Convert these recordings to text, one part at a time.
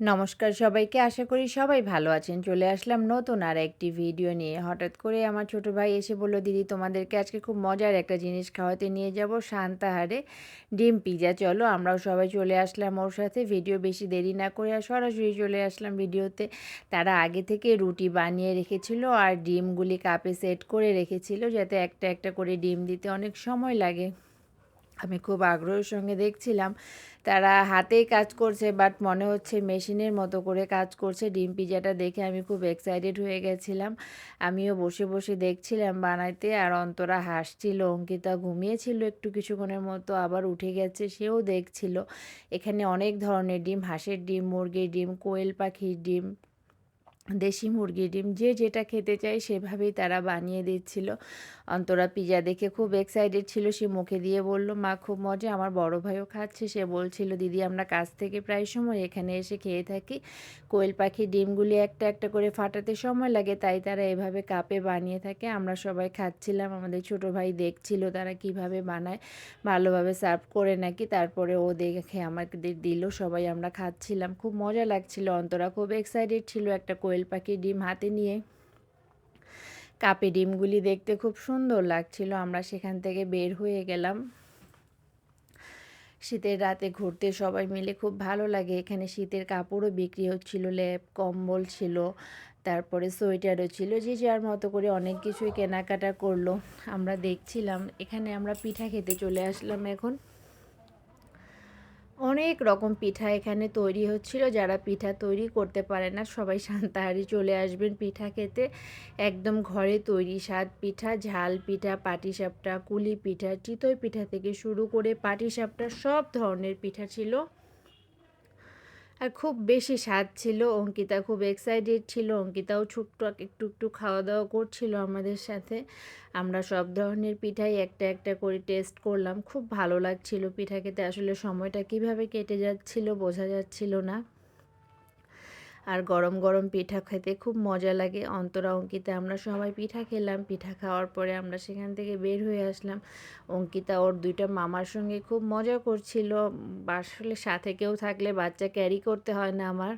নমস্কার সবাইকে, আশা করি সবাই ভালো আছেন। চলে আসলাম নতুন আর একটি ভিডিও নিয়ে। হঠাৎ করে আমার ছোট ভাই এসে বলল, দিদি, তোমাদেরকে আজকে খুব মজার একটা জিনিস খাওয়াতে নিয়ে যাব শান্তাহারে ডিম পিজা। চলো, আমরাও সবাই চলে আসলাম ওর সাথে। ভিডিও বেশি দেরি না করে আর সরাসরি চলে আসলাম ভিডিওতে। তারা আগে থেকে রুটি বানিয়ে রেখেছিল আর ডিমগুলি কাপে সেট করে রেখেছিল, যাতে একটা একটা করে ডিম দিতে অনেক সময় লাগে। আমি খুব আগ্রহের সঙ্গে দেখছিলাম। তারা হাতেই কাজ করছে বাট মনে হচ্ছে মেশিনের মতো করে কাজ করছে। ডিম পিজাটা দেখে আমি খুব এক্সাইটেড হয়ে গেছিলাম। আমিও বসে বসে দেখছিলাম বানাইতে, আর অন্তরা হাসছিল, অঙ্কিতা ঘুমিয়েছিল একটু কিছুক্ষণের মতো, আবার উঠে গেছে, সেও দেখছিল। এখানে অনেক ধরনের ডিম, হাঁসের ডিম, মুরগির ডিম, কোয়েল পাখির ডিম দেশি মুরগির ডিম যে যেটা খেতে চায় সেভাবেই তারা বানিয়ে দিচ্ছিল। অন্তরা পিজা দেখে খুব এক্সাইটেড ছিল, সে মুখে দিয়ে বলল, মা, খুব মজা, আমার বড় ভাইও খাচ্ছে। সে বলছিল, দিদি, আমরা কাছ থেকে প্রায় সময় এখানে এসে খেয়ে থাকি। কোয়েল পাখির ডিমগুলি একটা একটা করে ফাটাতে সময় লাগে, তাই তারা এভাবে কাপে বানিয়ে থাকে। আমরা সবাই খাচ্ছিলাম, আমাদের ছোট ভাই দেখছিল তারা কীভাবে বানায়, ভালোভাবে সার্ভ করে নাকি, তারপরে ও দেখে আমাদের দিল, সবাই আমরা খাচ্ছিলাম। খুব মজা লাগছিল। অন্তরা খুব এক্সাইটেড ছিল একটা কোয়েল পাখির ডিম হাতে নিয়ে কাপে ডিমগুলি দেখতে খুব সুন্দর লাগছিল। আমরা সেখান থেকে বের হয়ে গেলাম। শীতের রাতে ঘুরতে সবাই মিলে খুব ভালো লাগে। এখানে শীতের কাপড়ও বিক্রি হচ্ছিল, লেপ, কম্বল ছিল, তারপরে সোয়েটারও ছিল, যে যার মতো করে অনেক কিছুই কেনাকাটা করল। আমরা দেখছিলাম, এখানে আমরা পিঠা খেতে চলে আসলাম এখন। অনেক রকম পিঠা এখানে তৈরি হচ্ছিল, যারা পিঠা তৈরি করতে পারে না, সবাই সান্তাহারি চলে আসবেন পিঠা খেতে। একদম ঘরে তৈরি স্বাদ পিঠা, ঝাল পিঠা, পাটিসাপটা, কুলি পিঠা, চিতই পিঠা থেকে শুরু করে পাটিসাপটা, সব ধরনের পিঠা ছিল। আর খুব বেশি স্বাদ ছিল, অঙ্কিতা খুব এক্সাইটেড ছিল, অঙ্কিতাও ছুকটুক একটু একটু খাওয়া দাওয়া করছিল আমাদের সাথে। আমরা সব ধরনের পিঠাই একটা একটা করে টেস্ট করলাম। খুব ভালো লাগছিল পিঠা খেতে। আসলে সময়টা কীভাবে কেটে যাচ্ছিল বোঝা যাচ্ছিল না। আর গরম গরম পিঠা খেতে খুব মজা লাগে। অন্তরা অঙ্কিতা আমরা সবাই পিঠা খেলাম। পিঠা খাওয়ার পরে আমরা সেখান থেকে বের হয়ে আসলাম। অঙ্কিতা ওর দুইটা মামার সঙ্গে খুব মজা করছিল। আসলে সাথে কেউ থাকলে বাচ্চা ক্যারি করতে হয় না আমার।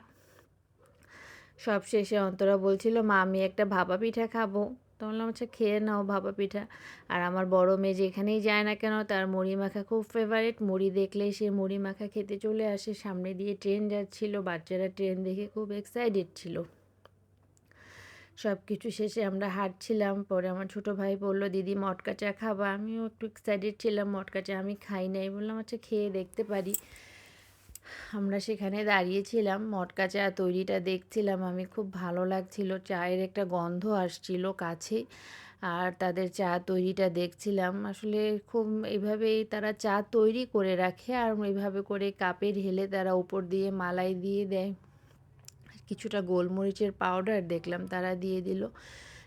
সব শেষে অন্তরা বলছিল, মা, আমি একটা ভাপা পিঠা খাব। তো বললাম আচ্ছা খেয়ে নাও ভাপা পিঠা। আর আমার বড় মেয়ে যেখানেই যায় না কেন, তার মুড়ি মাখা খুব ফেভারিট মুড়ি দেখলেই সে মুড়ি মাখা খেতে চলে আসে। সামনে দিয়ে ট্রেন যাচ্ছিল। বাচ্চারা ট্রেন দেখে খুব এক্সাইটেড ছিল। সব কিছু শেষে আমরা হাঁটছিলাম। পরে আমার ছোটো ভাই বলল, দিদি, মটকা চা খাবা? আমিও একটু এক্সাইটেড ছিলাম। মটকা চা আমি খাই নাই। বললাম আচ্ছা খেয়ে দেখতে পারি। আমরা সেখানে দাঁড়িয়েছিলাম মটকা চা তৈরিটা দেখছিলাম, আমি খুব ভালো লাগছিল, চায়ের একটা গন্ধ আসছিল কাছে, আর তাদের চা তৈরিটা দেখছিলাম। আসলে খুব এইভাবেই তারা চা তৈরি করে রাখে আর এইভাবে করে কাপে ঢেলে তারা উপর দিয়ে মালাই দিয়ে দেয়। কিছুটা গোলমরিচের পাউডার দেখলাম তারা দিয়ে দিল।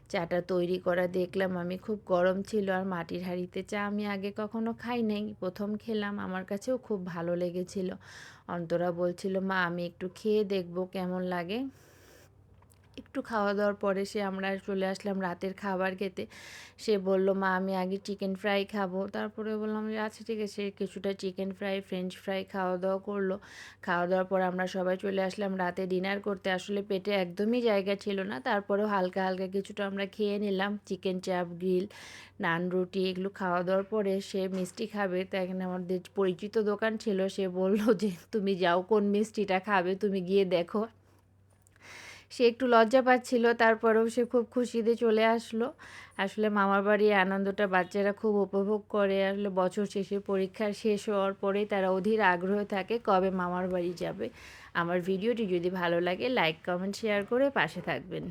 চাটা তৈরি করা দেখলাম, আমি খুব গরম ছিল আর মাটির হাঁড়িতে চা আমি আগে কখনো খাই নাই। প্রথম খেলাম, আমার কাছেও খুব ভালো লেগেছিল। অন্তরা বলছিল, মা, আমি একটু খেয়ে দেখব কেমন লাগে? একটু খাওয়া দাওয়ার পরে সে আমরা চলে আসলাম রাতের খাবার খেতে। সে বলল, মা, আমি আগে চিকেন ফ্রাই খাব। তারপরে বললাম যে আচ্ছা ঠিক আছে। কিছুটা চিকেন ফ্রাই ফ্রেঞ্চ ফ্রাই খাওয়া দাওয়া করল। খাওয়া দাওয়ার পর আমরা সবাই চলে আসলাম রাতে ডিনার করতে। আসলে পেটে একদমই জায়গা ছিল না। তারপরেও হালকা হালকা কিছুটা আমরা খেয়ে নিলাম। চিকেন চাপ গ্রিল নান রুটি এগুলো খাওয়া দাওয়ার পরে সে মিষ্টি খাবে। তাই এখানে আমাদের পরিচিত দোকান ছিল। সে বলল যে, তুমি যাও, কোন মিষ্টিটা খাবে? তুমি গিয়ে দেখো। সে একটু লজ্জা পাচ্ছিল, তারপরেও সে খুব খুশিতে চলে আসলো। আসলে মামার বাড়ির আনন্দটা বাচ্চারা খুব উপভোগ করে। আসলে বছর শেষে পরীক্ষা শেষ হওয়ার পরেই তারা অধীর আগ্রহ থাকে কবে মামার বাড়ি যাবে। আমার ভিডিওটি যদি ভালো লাগে, লাইক, কমেন্ট, শেয়ার করে পাশে থাকবেন।